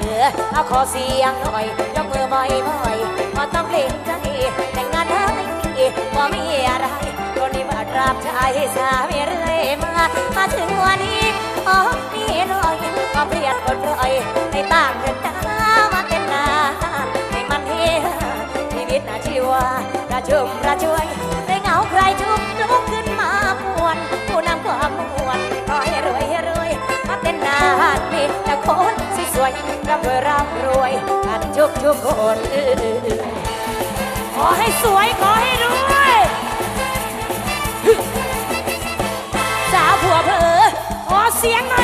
เผลอเอาขอเสียงหน่อยยกมือบ่อยบ่อยมาต้องเพลงใจแต่งงานได้ดีบ่มีอะไรคนนี้มาตราบใจสามีเรื่อยมา มาถึงวันนี้ขอมีหน่อยก็เปลี่ยนคนรอยให้ต่างกันตามาเต้นนาให้มันเฮาชีวิตน่าชีวาระชุ่มระช่วย คนสวยๆร่ำรวยร่ำรวยกันทุกทุกคนขอให้สวย ขอให้รวยสาวผัวเพอขอเสียงหน่อย